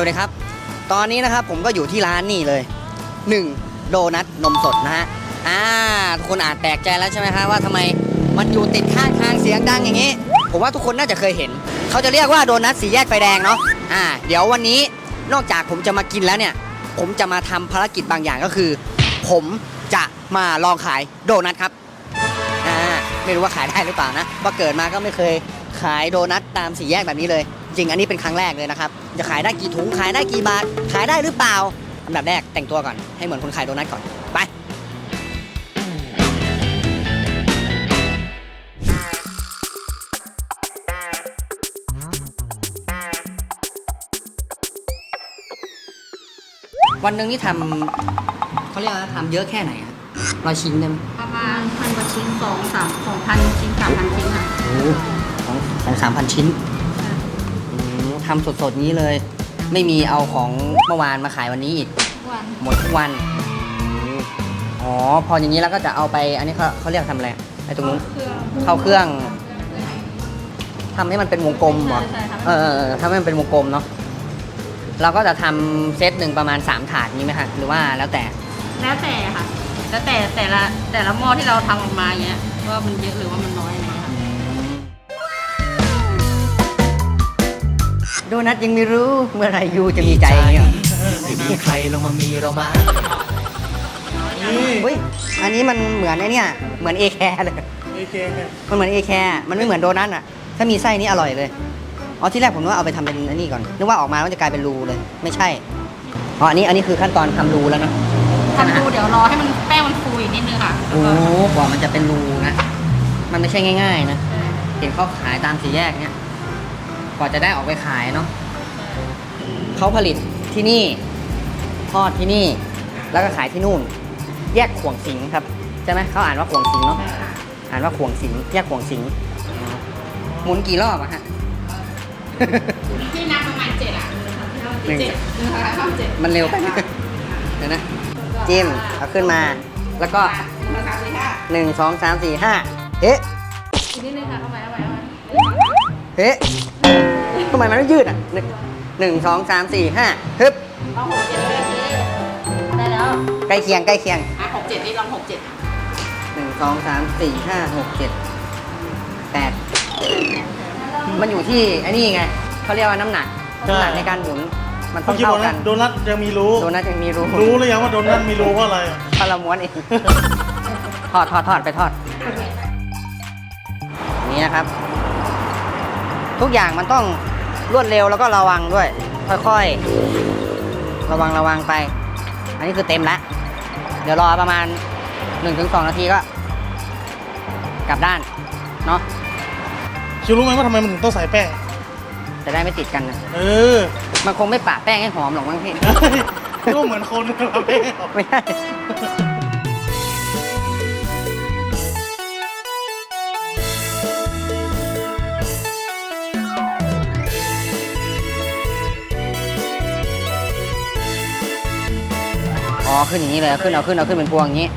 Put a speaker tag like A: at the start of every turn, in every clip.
A: วัสดีครับ ตอนนี้นะครับผมก็อยู่ที่ร้านนี่เลย 1 โดนัทนมสดนะฮะอ่าทุกคนอาจแปลกใจแล้วใช่ไหมครับว่าทำไมมันอยู่ติดข้างทางเสียงดังอย่างนี้ ผมว่าทุกคนน่าจะเคยเห็น เขาจะเรียกว่าโดนัทสีแยกไฟแดงเนาะอ่า เดี๋ยววันนี้นอกจากผมจะมากินแล้วเนี่ย ผมจะมาทำภารกิจบางอย่างก็คือ ผมจะมาลองขายโดนัทครับอ่าไม่รู้ว่าขายได้หรือเปล่านะเพราะเกิดมาก็ไม่เคยขายโดนัทตามสี่แยกแบบนี้เลย จริงอันนี้เป็นครั้งแรกเลยนะครับ จะขายได้กี่ถุงขายได้กี่บาทขายได้หรือเปล่าอันดับแรกแต่งตัวก่อนให้เหมือนคนขายโดนัทก่อนไปวันหนึ่งนี่ทำเขาเรียกว่าทำเยอะแค่ไหนครับร้อยชิ้นได้ไหม
B: ประมาณพันกว่าชิ้นสองสามสองพันชิ้นสามพันชิ้นค่ะ
A: โอ้ของของสามพันชิ้นอืม ทำสดๆนี้เลย ไม่มีเอาของเมื่อวานมาขายวันนี้อีก
B: ทุกวัน
A: หมดทุกวันอืมอ๋อ พออย่างนี้แล้วก็จะเอาไป อันนี้เขาเขาเรียกทำอะไรไอ้ตรงนู้น
B: เครื่อง
A: เข้าเครื่อง ทำให้มันเป็นวงกลมเหรอ
B: ใช่ใช่
A: เออเออเออทำให้มันเป็นวงกลมเนาะ เราก็จะทำเซตหนึ่งประมาณ 3 ถาดนี้ไหมคะ หรือว่าแล้วแต่
B: แล้วแต่ค่ะ แล้วแต่แต่ละแต่ละหม้อที่เราทำออกมาเงี้ยว่ามันเยอะหรือว่ามัน
A: โดนัทยังไม่รู้เมื่อไหรยูจะมีใจอย่างเงี้ย
C: ไม่มีใครลงมามีเรามา
A: เฮ้ยอันนี้มันเหมือนไอ้เนี่ยเหมือนเอแคร์เลย
D: เอเคไง
A: มันเหมือนเอแคร์มันไม่เหมือนโดนัทอะ ถ้ามีไส้นี่อร่อยเลยอ๋อที่แรกผมนึกว่าเอาไปทำเป็นอันนี้ก่อนนึกว่าออกมามันจะกลายเป็นรูเลย ไม่ใช่อ๋ออันนี้อันนี้คือขั้นตอนทำรูแล้วเนอะ
B: ทำดูเดี๋ยวรอให้มันแป้งมันฟูอีกนิดนึงค่ะ
A: โอ้กว่ามันจะเป็นรูนะ มันไม่ใช่ง่าย ๆ นะเห็นเขาขายตามสี่แยกเนี่ย กว่าจะได้ออกไปขายเนาะเขาผลิตที่นี่ทอดที่นี่ แล้วก็ขายที่นู่น แยกขวงสิงครับใช่ไหมเขาอ่านว่าขวงสิงเนาะ
B: ใช่ค่ะ
A: อ่านว่าขวงสิงแยกขวงสิงหมุนกี่รอบอะฮะ
B: ที่นับประมาณเจ็ดอะ
A: หนึ่ง
B: เจ็ดนะคะประมาณเจ็ด
A: มันเร็วไปนะเดี๋ยวนะจิ้มเอาขึ้นมา แล้วก็
B: หนึ่งสามสี่ห้า
A: หนึ่งสองสามสี่ห้าเอ๊ะ
B: อีกนิดนึงค่ะเอาไปเอาไปเอาไป
A: เฮ้ ทำไมมันไม่ยืดอะหนึ่งหนึ่งสองสามสี่ห้าฮึบ
B: ลองหกเจ็ดเลยได้แล้ว
A: ใกล้เคียงใกล้เคียง
B: อะหกเจ็ดนี่ลองหกเจ็ด
A: หนึ่งสองสามสี่ห้าหกเจ็ดแปดมันอยู่ที่ไอ้นี่ไงเขาเรียกว่าน้ำหนักน้ำหนักในการหมุนมันต้
D: เมื่
A: อ
D: องกี้บ
A: เท่า
D: อก
A: กั
D: นะ
A: น
D: โดนัทยังมีรู้
A: โดนัทยังมีรู
D: รู้หรือยังว่าโดนัทมีรู้ว่าอะไร
A: ถ้าเราม้วนเองทอดทอดทอดไปทอดนี่นะครับ ทุกอย่างมันต้อง รวดเร็วแล้วก็ระวังด้วย ค่อยๆ ระวังระวังไป อันนี้คือเต็มแล้ว เดี๋ยวรอประมาณ 1-2 นาทีก็ กลับด้านเนาะ
D: คิวรู้ไหมว่าทำไมมันถึงต้องใส่แป้ง
A: จะได้ไม่ติดกันนะ
D: เออ
A: มันคงไม่ปะแป้งให้หอมหรอกมั้งพี่
D: ก็เหมือนคนเราแป้งออก
A: ไม่ใช่ อ๋อขึ้นอย่างนี้เลยขึ้นเอาขึ้นเอาขึ้นเป็นพวงอย่างนี้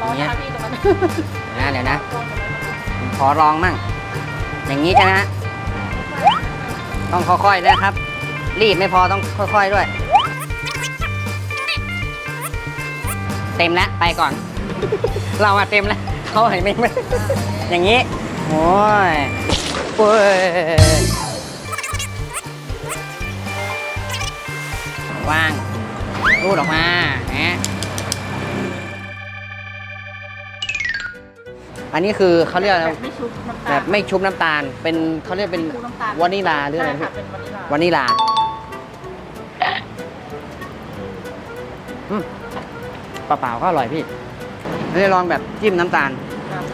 B: ร้อนนะคะพี่ตรงนั้น
A: เดี๋ยวนะเดี๋ยวนะ ผมขอลองมั่ง อย่างนี้ใช่ไหมฮะต้องค่อยๆด้วยนะครับ รีบไม่พอต้องค่อยๆด้วย เต็มแล้วไปก่อน เราอะเต็มแล้วเขาเห็นไหมไม่อย่างนี้ โอ้ยโอ้ยว่าง รูดออกมานะอันนี้คือเขาเรียกอะไร
B: แบบไม่ชุบน้ำ
A: แบ
B: ตาล
A: บไม่ชุบน้ำตาล เป็นเขาเรียกเป็น
B: ชุบน้ำตาล
A: วานิลาหรืออะไร
B: ใช่ค่ะ
A: พี่
B: เป็นวานิลาวา
A: นิลาอืมเปล่าๆก็อร่อยพี่เดี๋ยวลองแบบจิ้มน้ำตาล
B: ครับ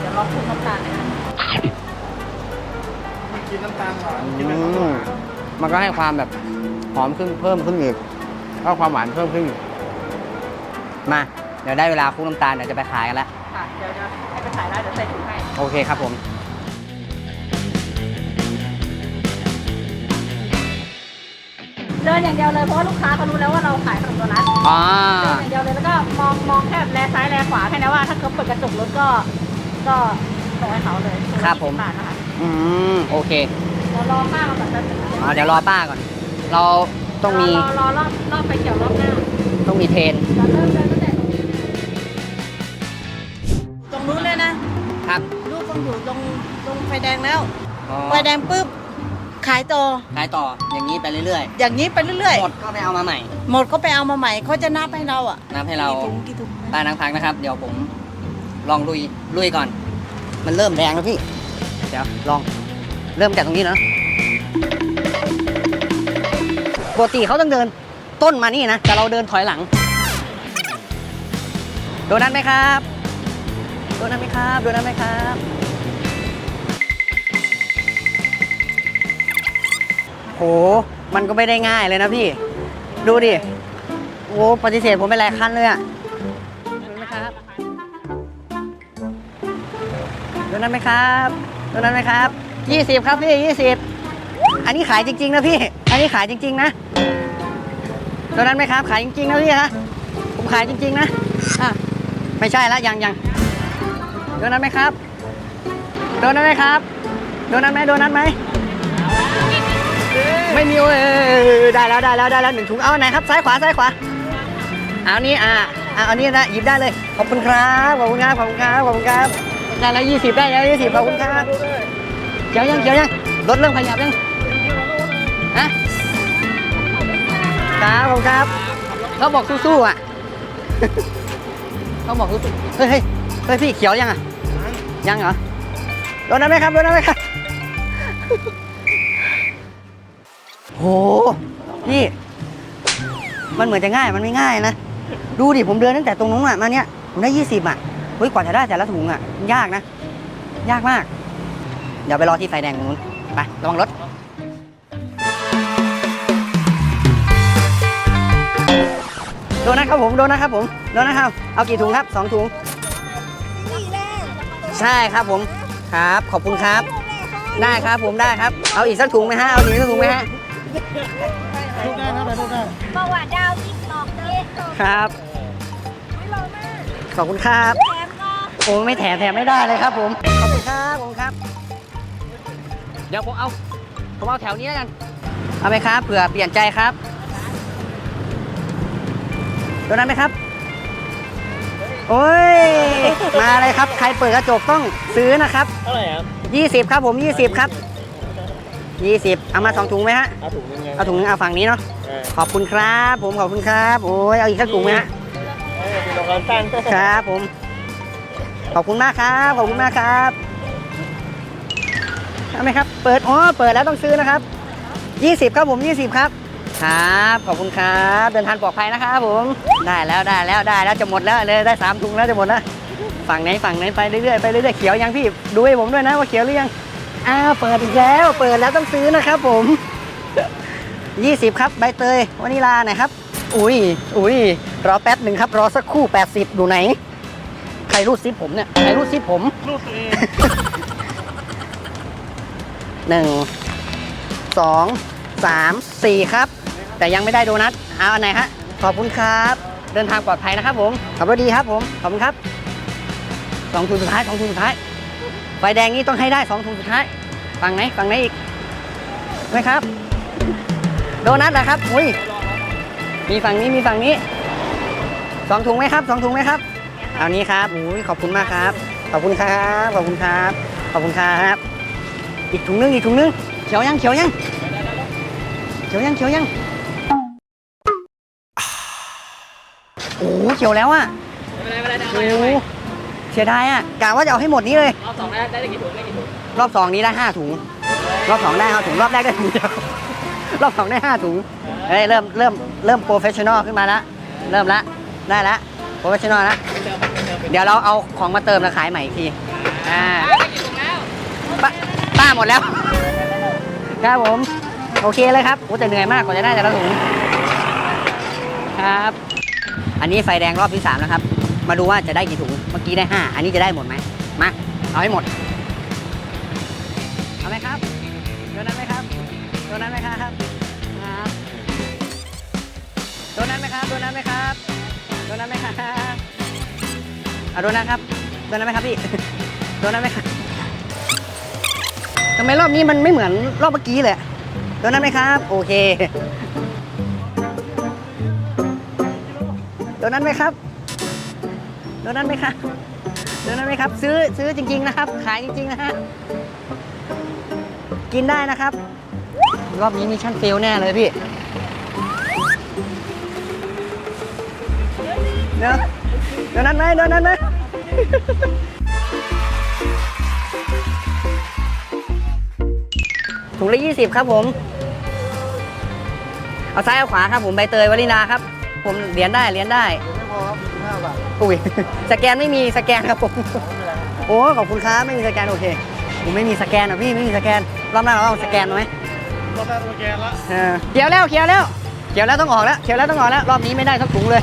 B: เดี๋ยวลองคลุกน้ำตาลนะคะ
D: กินน้ำตาลหวาน
A: อื
D: กินไม่ข้าวห
A: ม
D: วาน
A: มันก็ให้ความแบบหอมขึ้นเพิ่มขึ้นอีก ก็ความหวานเพิ่มขึ้นอีกมา เดี๋ยวได้เวลาคลุกน้ำตาลเดี๋ยวจะไปขายกันแล้ว
B: ค่ะ เดี๋ยวจะให้ไปขายได้เดี๋ยวใส่ถุงให้
A: โอเคครับผม
B: เดินอย่างเดียวเลยเพราะว่าลูกค้าเขารู้แล้วว่าเราขายขนมโดนัท
A: อ๋อ
B: เดินอย่างเดียวเลยแล้วก็มองมองแค่แลซ้ายแลขวาแค่นั้นว่าถ้าเขาเปิดกระจกรถก็ ก็ส่งให้เขาเลย
A: ครับผม
B: ถุงละ20บาทนะคะ
A: อืม โอเค
B: เดี๋ยวรอป้ามาก่อนแป๊บนึง
A: อ๋อเดี๋ยวรอป้าก่อน เรา ต้องมี
B: รอรอรอบรอบไฟเขียวรอบหน้า
A: ต้องมีเทรน
B: เราเริ่มเดินตั้งแต่ตรงนี้ตรงนู้นเลยนะ
A: ครับ
B: ลูกต้องอยู่ตรงตรงไฟแดงแล้ว
A: อ๋อ
B: ไฟแดงปุ๊บขายต่อ
A: ขายต่ออย่างนี้ไปเรื่อย
B: อย่างนี้ไปเรื่อย
A: ๆหมดก็ไปเอามาใหม่
B: ๆ หมดก็ไปเอามาใหม่เขาจะนับให้เราอะ
A: นับให้เรา
B: กี่ถุงกี่ถุง
A: ป้านังพักนะครับ เดี๋ยวผมลองลุยลุยก่อน มันเริ่มแดงแล้วพี่ เดี๋ยวลองเริ่มจากตรงนี้เนาะ ปกติเขาต้องเดินต้นมานี่นะ แต่เราเดินถอยหลัง โดนัทไหมครับ โดนัทไหมครับ โดนัทไหมครับ โห มันก็ไม่ได้ง่ายเลยนะพี่ ดูดิ โอ้ปฏิเสธผมไปหลายคันเลยอะโดนไหมครับ โดนันไหมครับ โดนนั้นไหมครับยี่สิบครับพี่ยี่สิบ อันนี้ขายจริง ๆ นะพี่ อันนี้ขายจริง ๆ นะโดนนั้นไหมครับ ขายจริง ๆ นะพี่ฮะผมขายจริง ๆ นะอะไม่ใช่ละยังยังโดนนั้นไหมครับ โดนนั้นไหมครับ โดนนั้นไหมโดนนั้นไหม ไม่มีเว้ยได้แล้วได้แล้วได้แล้วหนึ่งถุง เอาไหนครับ ซ้ายขวาซ้ายขวา เอานี้อ่าเอาอันนี้นะหยิบได้เลย ขอบคุณครับ ขอบคุณครับ ขอบคุณครับ ขอบคุณครับ ได้แล้วยี่สิบได้แล้วยี่สิบขอบคุณครับเกี่ยวยังเกี่ยวยัง รถเริ่มขยับยัง ครับขอบคุณครับ เขาบอกสู้ๆอะ เขาบอกสู้ๆเฮ้ยเฮ้ยเฮ้ยพี่เขียวยังอะ ยังเหรอ โดนนั้นไหมครับโดนนั้นไหมครับ โห พี่ มันเหมือนจะง่ายมันไม่ง่ายนะ ดูดิผมเดินตั้งแต่ตรงนู้นอะมาเนี้ยผมได้ยี่สิบอะ เฮ้ยกว่าจะได้แต่ละถุงอะมันยากนะ ยากมาก เดี๋ยวไปรอที่ไฟแดงตรงนู้น ไประวังรถ โดนนะครับผมโดนนะครับผมโดนนะครับเอากี่ถุงครับสองถุงใช่ครับผมครับ ขอบคุณครับ ได้ครับผมได้ครับ เอาอีกสักถุงไหมฮะเอาอีกสักถุงไหมฮะ
D: ลูกได้นะไปลูกได้
E: บอกว่าดาวติ๊กตอกเด็ก
A: ครับขอบคุณครับ
E: แถมก็
A: โอ้ไม่แถมแถมไม่ได้เลยครับผมขอบคุณครับขอบคุณครับ เดี๋ยวผมเอาผมเอาแถวนี้แล้วกันเอาไหมครับเผื่อเปลี่ยนใจครับ ตัวนั้นไหมครับ โอ้ย มาเลยครับ ใครเปิดกระจกต้องซื้อนะครับ
D: เท่าไหร่ครับ
A: ยี่สิบครับผมยี่สิบครับยี่สิบเอามาสองถุงไหมฮะ
D: เอาถุงยังไง
A: เอาถุงนึงเอาฝั่งนี้เนาะขอบคุณครับ ผมขอบคุณครับ โอ้ย เอาอีกสักถุงไหมฮะ
D: เป็นของการตั้ง
A: ครับผม ขอบคุณมากครับ ขอบคุณมากครับทำไหมครับ เปิด อ๋อ เปิดแล้วต้องซื้อนะครับ 20 ครับผม 20 ครับ ครับ ขอบคุณครับ เดินทางปลอดภัยนะครับผม ได้แล้วได้แล้วได้แล้วจะหมดแล้วเลยได้สามถุงแล้วจะหมดแล้วฝั่งไหนฝั่งไหนไปเรื่อยๆไปเรื่อยๆเขียวยังพี่ดูให้ผมด้วยนะว่าเขียวหรือยังอ้าวเปิดอีกแล้วเปิดแล้วต้องซื้อนะครับผม20 ครับใบเตยวานิลาหน่อยครับ อุ้ยอุ้ยรอแป๊บหนึ่งครับรอสักครู่ 80 ดูไหน ใครรูดซิปผมเนี่ยใครรูดซิปผม
D: ลูกตัวเอง
A: หนึ่งสองสามสี่ครับ แต่ยังไม่ได้โดนัทเอาอันไหนฮะ ขอบคุณครับ เดินทางปลอดภัยนะครับผม ขับรถดีครับผม ขอบคุณครับสองถุงสุดท้ายสองถุงสุดท้าย ไฟแดงนี้ต้องให้ได้สองถุงสุดท้าย ฝั่งไหนฝั่งไหนอีกไหมครับ โดนัทนะครับ อุ้ย มีฝั่งนี้มีฝั่งนี้ สองถุงไหมครับสองถุงไหมครับ เอานี้ครับอุ้ยขอบคุณมากครับ ขอบคุณครับ ขอบคุณครับ ขอบคุณครับ อีกถุงนึงอีกถุงนึง เขียวยังเขียวยัง เขียวยังเขียวยัง โอ้โหเขียวแล้วอะโอ้โหเสียดายอะกะว่าจะเอาให้หมดนี้เลย รอบสองได้ได้กี่ถุงได้กี่ถุงรอบสองนี้ได้ห้าถุง รอบสองได้ห้าถุง รอบแรกได้ถุงเดียว รอบสองได้ห้าถุงเฮ้ยเริ่มเริ่มเริ่มโปรเฟชชั่นอลขึ้นมาแล้วเริ่มละ ได้ละโปรเฟชชั่นอลละเดี๋ยวเราเอาของมาเติมแล้วขายใหม่อีกที อ่าป้าป้าหมดแล้ว ครับผม โอเคเลยครับโอ้แต่เหนื่อยมากกว่าจะได้แต่ละถุง ครับ อันนี้ไฟแดงรอบที่สามแล้วครับ มาดูว่าจะได้กี่ถุง เมื่อกี้ได้ห้าอันนี้จะได้หมดไหมมา เอาให้หมด เอาไหมครับโดนนั้นไหมครับโดนนั้นไหมครับครับโดนนั้นไหมครับโดนนั้นไหมครับโดนนั้นไหมครับเอาโดนนั้นครับโดนนั้นไหมครับพี่โดนนั้นไหมครับทำไมรอบนี้มันไม่เหมือนรอบเมื่อกี้เลยโดนัทไหมครับ โอเค โดนัทไหมครับโดนัทไหมครับโดนัทไหมครับ ซื้อซื้อจริง ๆนะครับ ขายจริง ๆ นะฮะกินได้นะครับ รอบนี้มีชั่นเฟลแน่เลยพี่เดี๋ยวโดนัทไหมโดนัทไหมถุงละยี่สิบครับผม เอาซ้ายเอาขวาครับผมใบเตยวลินาครับ ผมเหรียญได้เหรียญได้
D: ไม่พอครับห้าบาท
A: อุ้ยสแกนไม่มีสแกนครับผมโอ้ขอบคุณครับไม่มีสแกนโอเคผมไม่มีสแกนอะพี่ไม่มีสแกนรอบหน้าเราเอาสแกนมาไหม
D: รถได้ตัวแกนละ
A: เออเขียวแล้วเขียวแล้วเขียวแล้วต้องออกแล้วเขียวแล้วต้องออกแล้วรอบนี้ไม่ได้ทั้งถุงเลย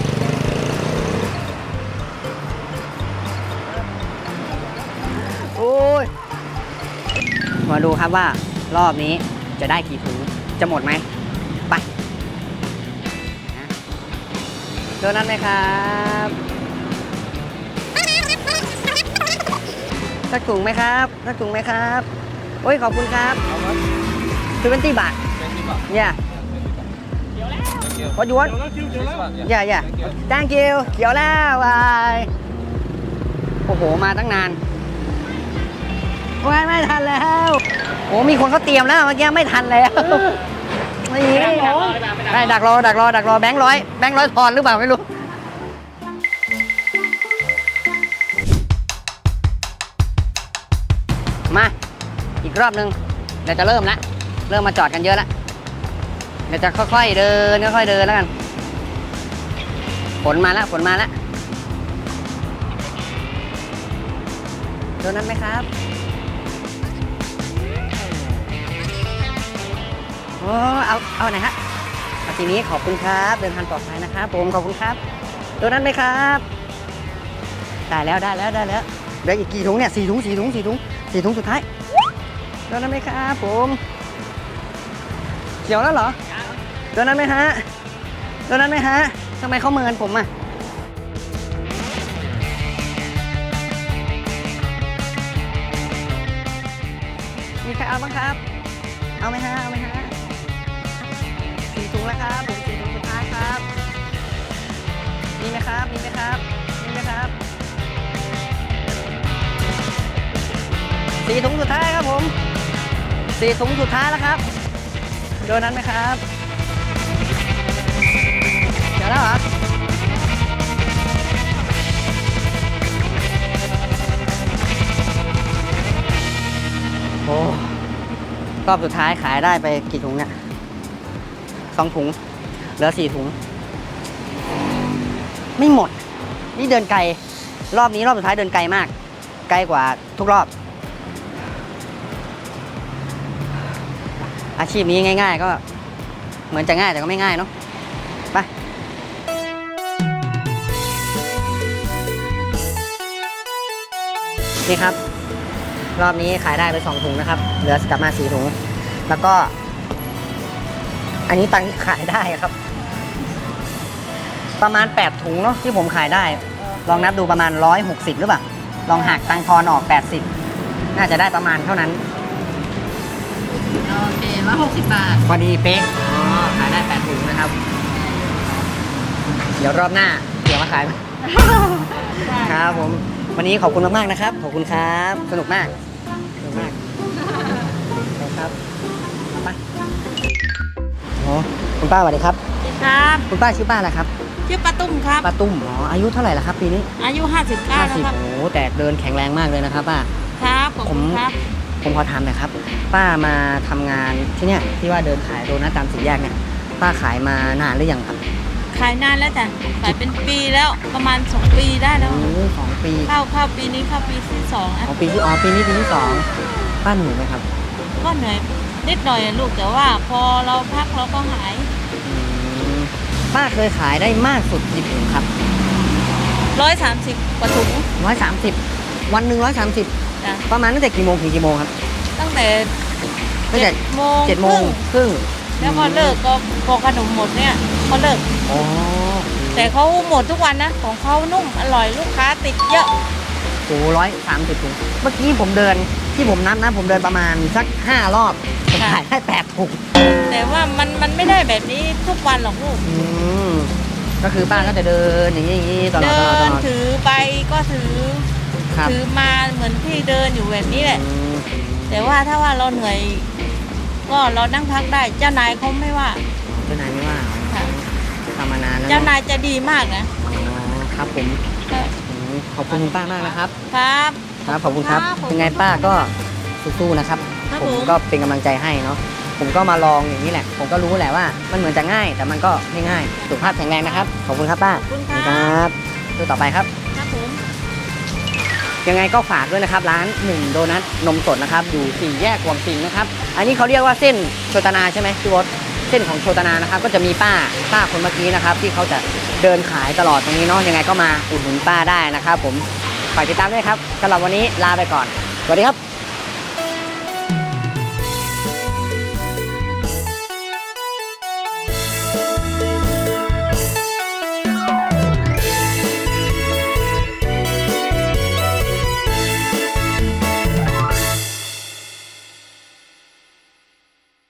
A: โอ้ยมาดูครับว่ารอบนี้จะได้กี่ถุงจะหมดไหม โดนัทไหมครับสักถุงไหมครับสักถุงไหมครับโอ้ยขอบคุณครับคือเป็นตีบาท Yeah. What you want?
D: เดี๋ยวแล้วคิวเดี๋ยวแล้ว
A: Yeah, yeah. Thank you. เขียวแล้วบายโอ้โหมาตั้งนานไม่ไม่ทันแล้วโอ้มีคนเขาเตรียมแล้วเมื่อกี้ไม่ทันแล้ว นี่ได้ดักรอดักรอดักรอแบงค์ร้อยแบงค์ร้อยทอนหรือเปล่าไม่รู้มาอีกรอบหนึ่งเดี๋ยวจะเริ่มละเริ่มมาจอดกันเยอะละเดี๋ยวจะค่อยๆเดินค่อยๆเดินแล้วกันฝนมาแล้วฝนมาแล้วโดนนั้นไหมครับ อ้เอา เอาไหนฮะเอาทีนี้ขอบคุณครับ เดินทางปลอดภัยนะครับผม ขอบคุณครับโดนนั้นไหมครับ ได้แล้วได้แล้วได้แล้วเหลืออีกกี่ถุงเนี่ยสี่ถุงสี่ถุงสี่ถุงสี่ถุงสุดท้ายโดนนั้นไหมครับผมเขียวแล้วเหรอโดนนั้นไหมฮะโดนนั้นไหมฮะทำไมเขาเมินผมอะมีใครเอาบ้างครับ เอาไหมฮะ เอาไหมฮะ แล้วครับผมสีถุงสุดท้ายครับ มีไหมครับ มีไหมครับ มีไหมครับ สีถุงสุดท้ายครับผม สีถุงสุดท้ายแล้วครับ โดนนั้นไหมครับ เดี๋ยวแล้วเหรอโอ้รอบสุดท้ายขายได้ไปกี่ถุงเนี่ย สองถุง เหลือสี่ถุง ไม่หมด นี่เดินไกล รอบนี้รอบสุดท้ายเดินไกลมาก ไกลกว่าทุกรอบ อาชีพนี้ง่าย ๆ ก็เหมือนจะง่ายแต่ก็ไม่ง่ายเนาะไปนี่ครับ รอบนี้ขายได้ไปสองถุงนะครับ เหลือกลับมาสี่ถุง แล้วก็ อันนี้ตังค์ที่ขายได้ครับ ประมาณ 8 ถุงเนาะที่ผมขายได้ ลองนับดูประมาณ 160 หรือเปล่า ลองหักตังค์ทอนออก 80 น่าจะได้ประมาณเท่านั้น
B: โอเคร้อยหกสิบบาท
A: พอดีเป๊ะอ๋อขายได้ 8 ถุงนะครับ เดี๋ยวรอบหน้า เดี๋ยวมาขาย ครับผม วันนี้ขอบคุณมากๆนะครับ ขอบคุณครับ สนุกมาก โอ้คุณป้าสวัสดีครับ
B: ครับ
A: คุณป้าชื่อป้าอะไรครับ
B: ชื่อป้าตุ้มครับ
A: ป้าตุ้มอ๋ออายุเท่าไหร่ละครับปีนี้
B: อายุ 59แล้วครับ
A: โอ้โหแต่เดินแข็งแรงมากเลยนะครับป้า
B: ครับขอบคุณครับ
A: ผมขอถามหน่อยครับ ป้ามาทำงานที่เนี่ยที่ว่าเดินขายโดนัทตามสี่แยกเนี่ยป้าขายมานานหรือยังครับ
B: ขายนานแล้วจ้ะขายเป็นปีแล้วประมาณ2ปีได้แล้ว
A: โอ้สองปี
B: เข้าเข้าปีนี้เข้าปีที่สองอะ
A: ของปีที่อ๋อปีนี้ปีที่สองป้าเหนื่อยไหมครับ
B: ก็เหนื่อย นิดหน่อยอะลูกแต่ว่าพอเราพักเราก็หาย
A: อืมป้าเคยขายได้มากสุดกี่ถุงครับ
B: 130กว่าถุง
A: ร้อยสามสิบวันหนึ่งร้อยสามสิบ
B: จ้ะ
A: ประมาณตั้งแต่กี่โมงถึงกี่โมงครับ
B: ตั้งแต่
A: ตั้งแต่
B: เจ็ดโมง
A: เจ็ดโมง
B: ครึ่
A: ครึ่ง
B: แล้วพอเลิกก็พอขนมหมดเนี่ยก็เลิก
A: อ๋อ
B: แต่เขาหมดทุกวันนะ ของเขานุ่มอร่อยลูกค้าติดเยอะ
A: โอ้ร้อยสามสิบถุงเมื่อกี้ผมเดิน ที่ผมนับนะผมเดินประมาณสัก 5 รอบผมขายได้แปดถุง
F: แต่ว่ามันมันไม่ได้แบบนี้ทุกวันหรอกลูก
A: อืมก็คือป้าก็จะเดินอย่างนี้อย่างนี้ตลอด
F: เดิ
A: ตลอดต
F: น
A: ลอด
F: ถือไปก็ถือ
A: ครับ
F: ถือมาเหมือนที่เดินอยู่แบบนี้แหละ
A: อืม
F: แต่ว่าถ้าว่าเราเหนื่อย ก็เรานั่งพักได้ เจ้านายเขาไม่ว่า
A: เจ้านายไม่ว่า
F: ค่ะ
A: ทำมานานแล้ว
F: เจ้า
A: เนอะ
F: นายจะดีมากนะ
A: อ๋อครับผม
F: ก็
A: อืมขอบคุณคุณป้ามากนะครับ
F: ครับ
A: ครับขอบคุณครับ
F: ครับผม
A: ยังไงป้าก็สู้ๆนะครับ
F: ครับ
A: ผม
F: ผม
A: ก็เป็นกำลังใจให้เนาะผมก็มาลองอย่างนี้แหละ ผมก็รู้แหละว่ามันเหมือนจะง่าย แต่มันก็ไม่ง่ายสุขภาพแข็งแรงนะครับขอบคุณครับป้า
F: ขอบคุณ
A: ขอบ
F: ค
A: คุณ
F: รับ
A: ดูต่อไปครับ
F: ครับผม
A: ยังไงก็ฝากด้วยนะครับ ร้านหนึ่งโดนัทนมสดนะครับ อยู่สี่แยกวังสิงห์นะครับ อันนี้เขาเรียกว่าเส้นโชตนาใช่ไหมพี่วศเส้นของโชตนานะครับ ก็จะมีป้าป้าคนเมื่อกี้นะครับ ที่เขาจะเดินขายตลอดตรงนี้เนาะยังไงก็มาอุดหนุนป้าได้นะครับ ผม ฝากติดตามด้วยครับสำหรับวันนี้ลาไปก่อนสวัสดีครับ